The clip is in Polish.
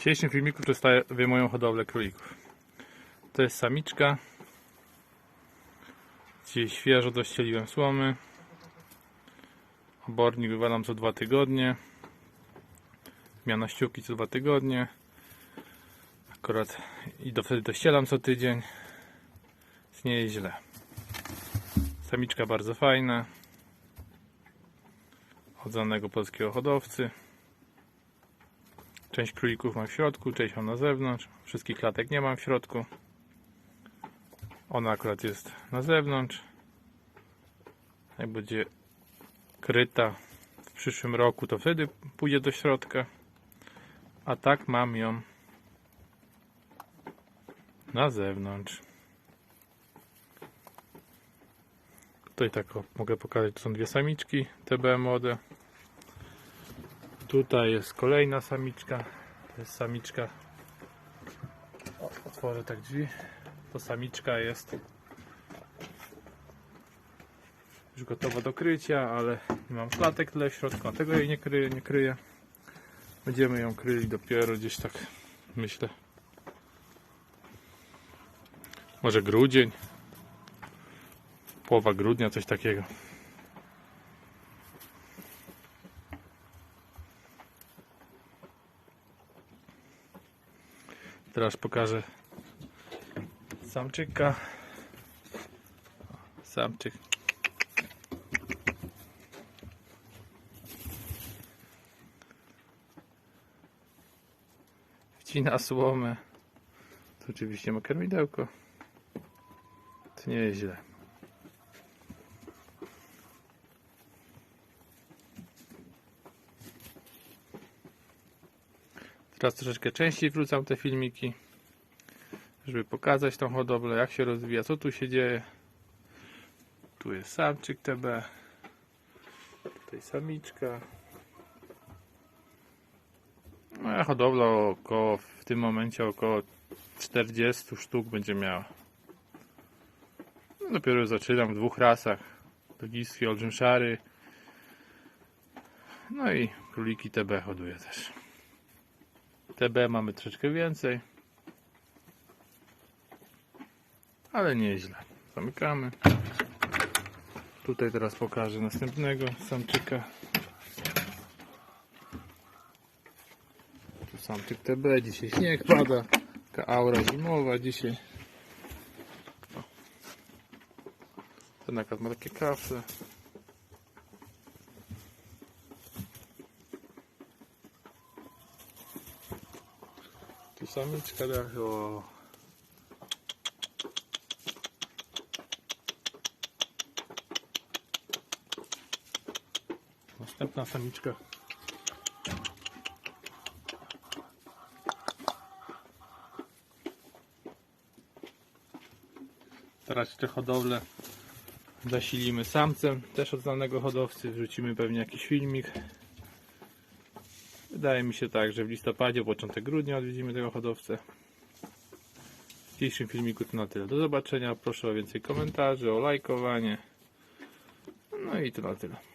dzisiejszym filmiku przedstawię moją hodowlę królików. To jest samiczka. Dzisiaj świeżo dościeliłem słomy. Obornik wywalam co dwa tygodnie. Zmiana ściółki co dwa tygodnie. Akurat i do wtedy dościelam co tydzień. Więc nie jest źle. Samiczka bardzo fajna. Od polskiego hodowcy. Część królików mam w środku, część mam na zewnątrz. Wszystkich klatek nie mam w środku. Ona akurat jest na zewnątrz. Jak będzie kryta w przyszłym roku, to wtedy pójdzie do środka. A tak mam ją na zewnątrz. Tutaj tak mogę pokazać, to są dwie samiczki TB młode. Tutaj jest kolejna samiczka. To jest samiczka. O, otworzę tak drzwi. To samiczka jest już gotowa do krycia, ale nie mam klatek tyle w środku, dlatego jej nie kryję, nie kryję. Będziemy ją kryli dopiero gdzieś tak, myślę. Może grudzień. Połowa grudnia, coś takiego. Teraz pokażę samczyka. Samczyk. Wcina słomę. Tu oczywiście ma karmidełko. To nie jest źle. Teraz troszeczkę częściej wrzucam te filmiki, żeby pokazać tą hodowlę, jak się rozwija, co tu się dzieje. Tu jest samczyk TB, tutaj samiczka. Moja hodowla około, w tym momencie około 40 sztuk będzie miała. No, dopiero zaczynam w dwóch rasach. Belgijski olbrzym szary. No i króliki TB hoduję też. TB mamy troszeczkę więcej. Ale nieźle. Zamykamy. Tutaj teraz pokażę następnego samczyka. Tu samczyk TB. Dzisiaj śnieg pada. Taka aura zimowa dzisiaj. Ten akurat ma takie kafle. Tu samiczka o. Następna samiczka. Teraz jeszcze hodowlę zasilimy samcem, też od znanego hodowcy. Wrzucimy pewnie jakiś filmik. Wydaje mi się tak, że w listopadzie, początek grudnia odwiedzimy tego hodowcę. W dzisiejszym filmiku to na tyle. Do zobaczenia. Proszę o więcej komentarzy, o lajkowanie. No i to na tyle.